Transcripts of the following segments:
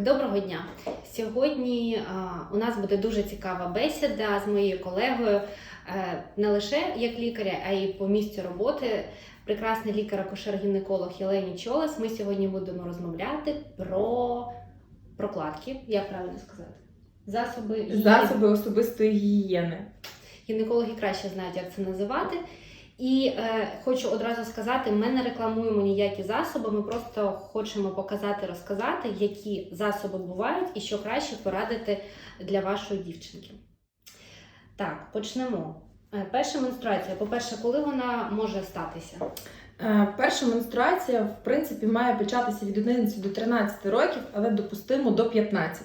Доброго дня. Сьогодні у нас буде дуже цікава бесіда з моєю колегою, е, не лише як лікаря, а й по місцю роботи. Прекрасний лікар-акушер-гінеколог Єлені Чолес. Ми сьогодні будемо розмовляти про прокладки, як правильно сказати. Засоби. Засоби особистої гігієни. Гінекологи краще знають, як це називати. І е, хочу одразу сказати, ми не рекламуємо ніякі засоби, ми просто хочемо показати, розказати, які засоби бувають і що краще порадити для вашої дівчинки. Так, почнемо. Е, Перша менструація. По-перше, коли вона може статися? Е, Перша менструація, в принципі, має початися від 11 до 13 років, але допустимо до 15.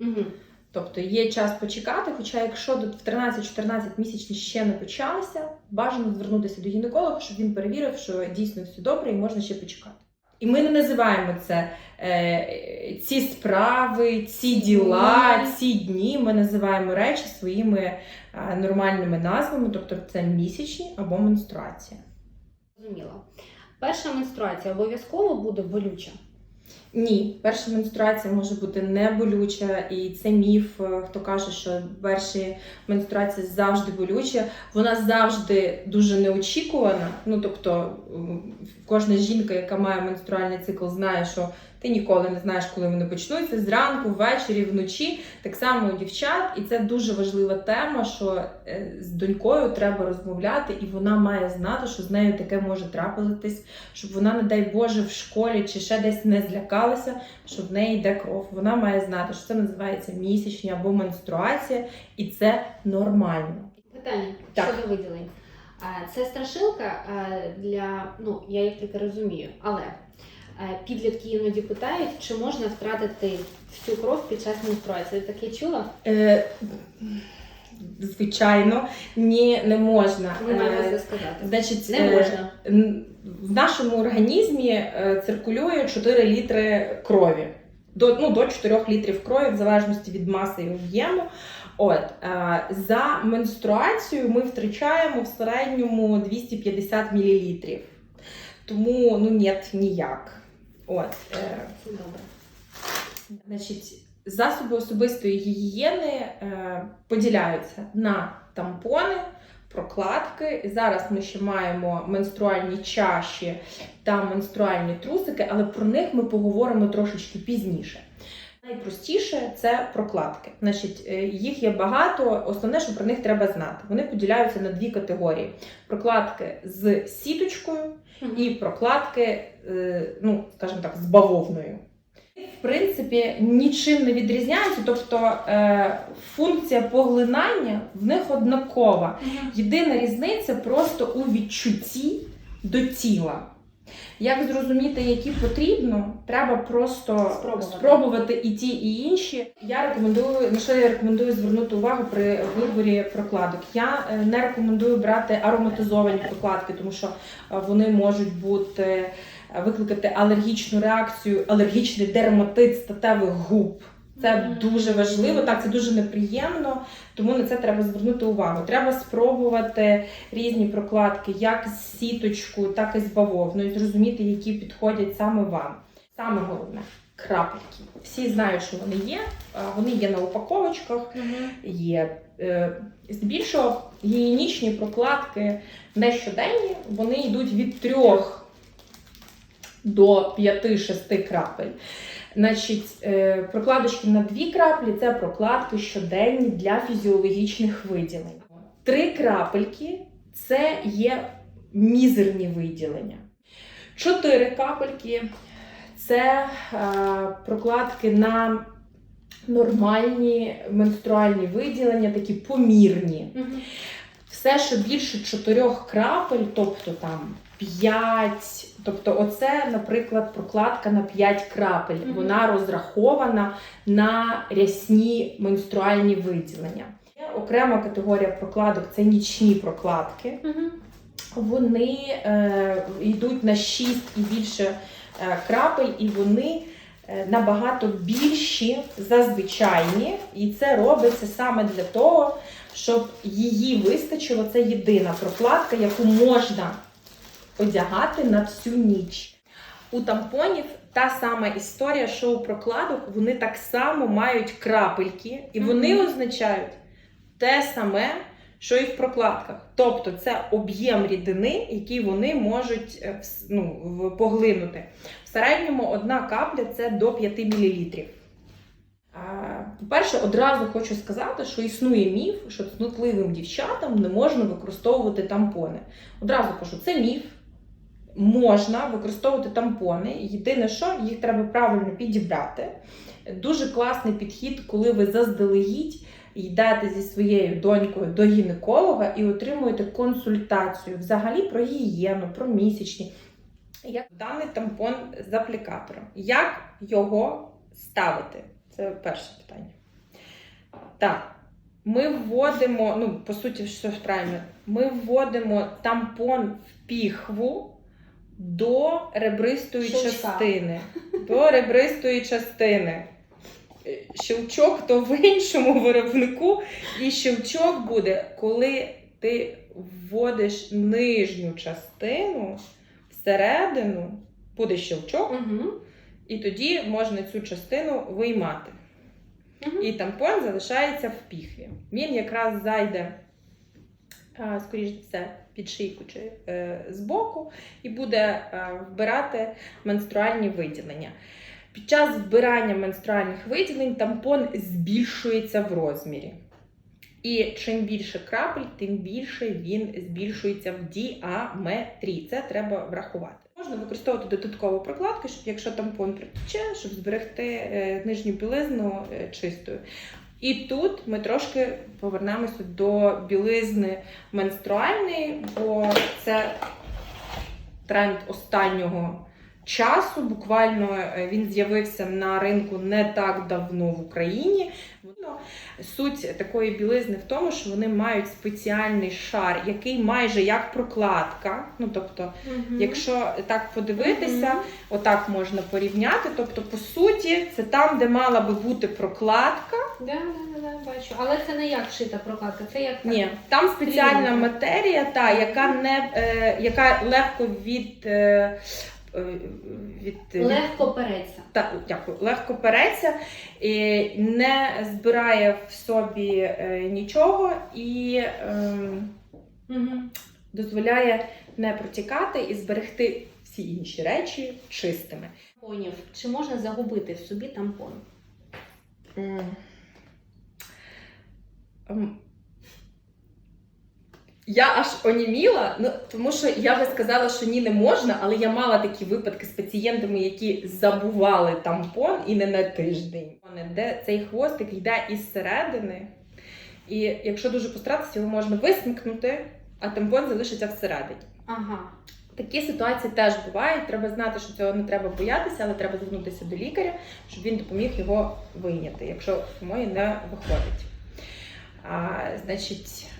Угу. Тобто є час почекати, хоча якщо до в 13-14 місячні ще не почалися, бажано звернутися до гінеколога, щоб він перевірив, що дійсно все добре і можна ще почекати. І ми не називаємо це е, ці справи, ці діла, ці дні. Ми називаємо речі своїми е, нормальними назвами, тобто це місячні або менструація. Зрозуміло. Перша менструація обов'язково буде болюча. Ні, перша менструація може бути не болюча, і це міф. е, Хто каже, що перші менструації завжди болюча, вона завжди дуже неочікувана. Ну тобто, кожна жінка, яка має менструальний цикл, знає, що ти ніколи не знаєш, коли вони почнуться зранку, ввечері, вночі. Так само у дівчат, і це дуже важлива тема, що е, з донькою треба розмовляти, і вона має знати, що з нею таке може трапитись, щоб вона, не дай Боже, в школі чи ще десь не злякалася, що в неї йде кров. Вона має знати, що це називається місячні або менструація, і це нормально. Питання Так. щодо виділень. Це страшилка для, ну, я як лікар розумію, але е, підлітки іноді питають, чи можна втратити всю кров під час менструації. Таке чула? Е, звичайно, ні, не можна. Ми маємо Е, це сказати. Значить, Не е, можна. в нашому організмі е, циркулює 4 літри крові. До, ну, до 4 літрів крові, в залежності від маси і об'єму. От, е, за менструацію ми втрачаємо в середньому 250 мл. Тому ну, ні, ніяк. От, добре. Значить, засоби особистої гігієни е, поділяються на тампони, прокладки. Зараз ми ще маємо менструальні чаші та менструальні трусики, але про них ми поговоримо трошечки пізніше. Найпростіше це прокладки. Значить, е, їх є багато. Основне, що про них треба знати. Вони поділяються на дві категорії: прокладки з сіточкою і прокладки, е, ну, скажімо так, з бавовною. В принципі, нічим не відрізняються, тобто е, функція поглинання в них однакова. Єдина різниця просто у відчутті до тіла. Як зрозуміти, які потрібно, треба просто Спробувати. спробувати і ті, і інші. Я рекомендую, на що я рекомендую звернути увагу при виборі прокладок. Я е, не рекомендую брати ароматизовані прокладки, тому що е, вони можуть бути е, викликати алергічну реакцію, алергічний дерматит статевих губ. Це дуже важливо, так це дуже неприємно, тому на це треба звернути увагу. Треба спробувати різні прокладки, як з сіточкою, так і з бавовною, зрозуміти, які підходять саме вам. Саме головне крапельки. Всі знають, що вони є. Вони є на упаковочках, є е, здебільшого гігієнічні прокладки не щоденні, вони йдуть від 3 до 5-6 крапель. Значить, е, прокладочки на дві краплі це прокладки щоденні для фізіологічних виділень. Три крапельки це є мізерні виділення. Чотири капельки це е, прокладки на нормальні менструальні виділення, такі помірні. Все, що більше чотирьох крапель, тобто там 5, тобто оце, наприклад, прокладка на 5 крапель. Мгм. Вона розрахована на рясні менструальні виділення. Є окрема категорія прокладок це нічні прокладки. Мгм. Вони е, йдуть на 6 і більше е, крапель, і вони е, набагато більші за звичайні. І це робиться саме для того, щоб її вистачило. Це єдина прокладка, яку можна одягати на всю ніч. У тампонів та сама історія, що у прокладок вони так само мають крапельки, і вони Мгм. означають те саме, що і в прокладках. Тобто це об'єм рідини, який вони можуть е, ну, поглинути. В середньому одна капля це до 5 мл. По-перше, одразу хочу сказати, що існує міф, що цнутливим дівчатам не можна використовувати тампони. Одразу кажу, це міф. Можна використовувати тампони. Єдине, що їх треба правильно підібрати. Дуже класний підхід, коли ви заздалегідь йдете зі своєю донькою до гінеколога і отримуєте консультацію взагалі про гігієну, про місячні. Як даний тампон з аплікатором. Як його ставити? Це перше питання. Так, ми вводимо, ну, по суті, все правильно, ми вводимо тампон в піхву до ребристої Щелчка. частини. До ребристої частини. Е, Щелчок то в іншому виробнику, і щелчок буде, коли ти вводиш нижню частину всередину, буде щелчок, Угу. і тоді можна цю частину виймати. Угу. І тампон залишається в піхві. Він якраз зайде, скоріш за все, під шийку чи е, збоку, і буде е, вбирати менструальні виділення. Під час вбирання менструальних виділень тампон збільшується в розмірі. І чим більше крапель, тим більше він збільшується в діаметрі. Це треба врахувати. Можна використовувати додаткову прокладку, щоб якщо тампон притече, щоб зберегти е, нижню білизну е, чистою. І тут ми трошки повернемося до білизни менструальної, бо це тренд останнього часу. Буквально е, він з'явився на ринку не так давно в Україні. Суть такої білизни в тому, що вони мають спеціальний шар, який майже як прокладка. Ну тобто, якщо так подивитися, отак можна порівняти. Тобто, по суті, це там, де мала би бути прокладка. Да, да, да, да, бачу. Але це не як шита прокладка, це як Ні, там спеціальна матерія, та яка не е, яка легко від. Е, від, від легко переться. та, дякую, легко переться, і не збирає в собі е, нічого і ем, Угу. дозволяє не протікати і зберегти всі інші речі чистими. Тампонів. Чи можна загубити в собі тампон? М. Я аж оніміла, ну тому що я би сказала, що ні, не можна, але я мала такі випадки з пацієнтами, які забували тампон і не на тиждень. Де цей хвостик йде із середини, і якщо дуже постаратися, його можна висмикнути, а тампон залишиться всередині. Ага. Такі ситуації теж бувають. Треба знати, що цього не треба боятися, але треба звернутися до лікаря, щоб він допоміг його вийняти, якщо самої не виходить. А, значить,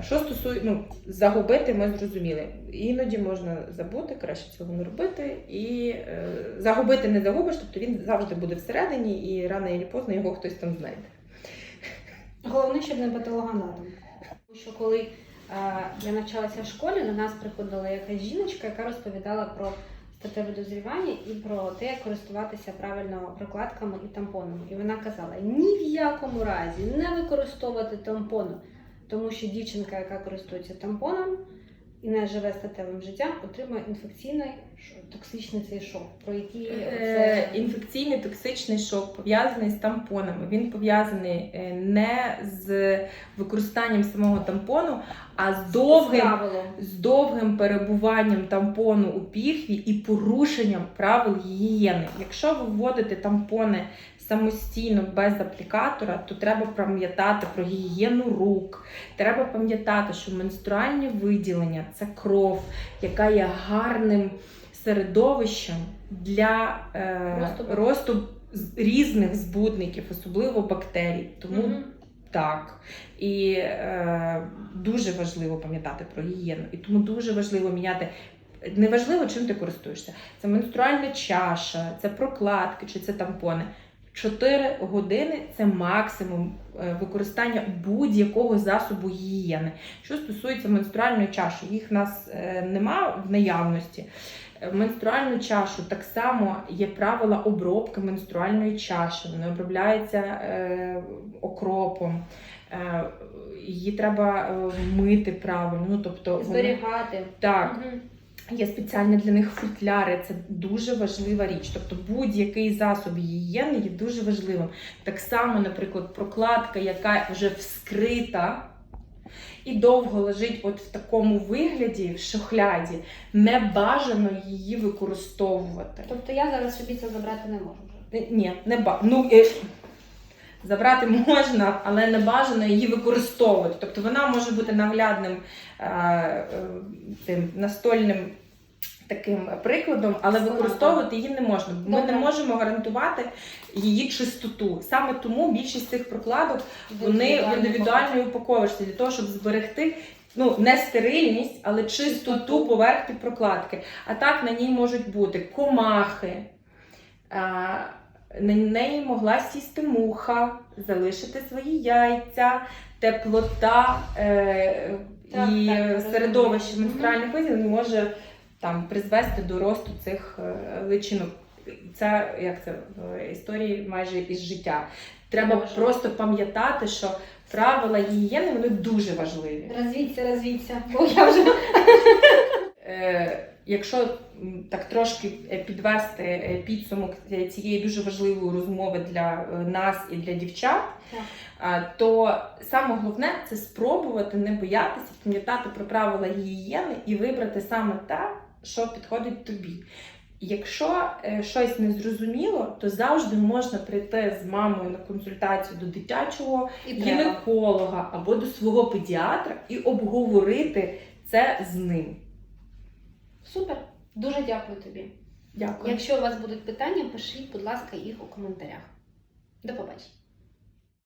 що стосується, ну, загубити, ми зрозуміли. Іноді можна забути, краще цього не робити. І е, загубити не загубиш, тобто він завжди буде всередині, і рано і поздно його хтось там знайде. Головне, щоб не патологоанатом. Тому що коли е, я навчалася в школі, до нас приходила якась жіночка, яка розповідала про статеве дозрівання і про те, як користуватися правильно прокладками і тампоном. І вона казала: ні в якому разі не використовувати тампони, тому що дівчинка, яка користується тампоном і не живе статевим життям, отримує інфекційний токсичний цей шок, про який Е, це Інфекційний токсичний шок пов'язаний з тампонами. Він пов'язаний е, не з використанням самого тампону, а з довгим, правило. з довгим перебуванням тампону у піхві і порушенням правил гігієни. Якщо ви вводите тампони самостійно без аплікатора, то треба пам'ятати про гігієну рук. Треба пам'ятати, що менструальні виділення це кров, яка є гарним середовищем для е, Росту росту різних збудників, особливо бактерій. Тому Мгм. так. І е, дуже важливо пам'ятати про гігієну. І тому дуже важливо міняти. Неважливо, чим ти користуєшся. Це менструальна чаша, це прокладки чи це тампони. 4 години це максимум е, використання будь-якого засобу гігієни. Що стосується менструальної чаші, їх в нас е, нема в наявності. В менструальну чашу так само є правила обробки менструальної чаші. Вони обробляються е, окропом. Е, її треба е, мити правильно. Ну, тобто Зберігати. так, Мгм. Є спеціальні для них футляри, це дуже важлива річ. Тобто будь-який засіб гігієни є дуже важливим. Так само, наприклад, прокладка, яка вже вскрита і довго лежить от в такому вигляді, в шухляді, не бажано її використовувати. Тобто я зараз собі це забрати не можу Ні, не ба... ну, е, забрати можна, але не бажано її використовувати. Тобто вона може бути наглядним е, е, тим настольним таким прикладом, але використовувати її не можна. Ми Добре. не можемо гарантувати її чистоту. Саме тому більшість цих прокладок вони в індивідуальній упаковочці для того, щоб зберегти. Ну, не стерильність, але чистоту поверхні прокладки. А так на ній можуть бути комахи, а, на неї могла сісти муха, залишити свої яйця, теплота е, Так, і так, середовище менструальних вузлів не може там призвести до росту цих е, личинок. Це як це в історії майже із життя. Треба Може. просто пам'ятати, що правила гігієни вони дуже важливі. Розвіться, розвіться, бо я вже Е, якщо так трошки е, підвести е, підсумок е, цієї дуже важливої розмови для нас і для дівчат, Так. то саме головне це спробувати не боятися, пам'ятати про правила гігієни і вибрати саме те, що підходить тобі. Якщо щось не зрозуміло, то завжди можна прийти з мамою на консультацію до дитячого і гінеколога або до свого педіатра і обговорити це з ним. Супер. Дуже дякую тобі. Дякую. Якщо у вас будуть питання, пишіть, будь ласка, їх у коментарях. До побачення.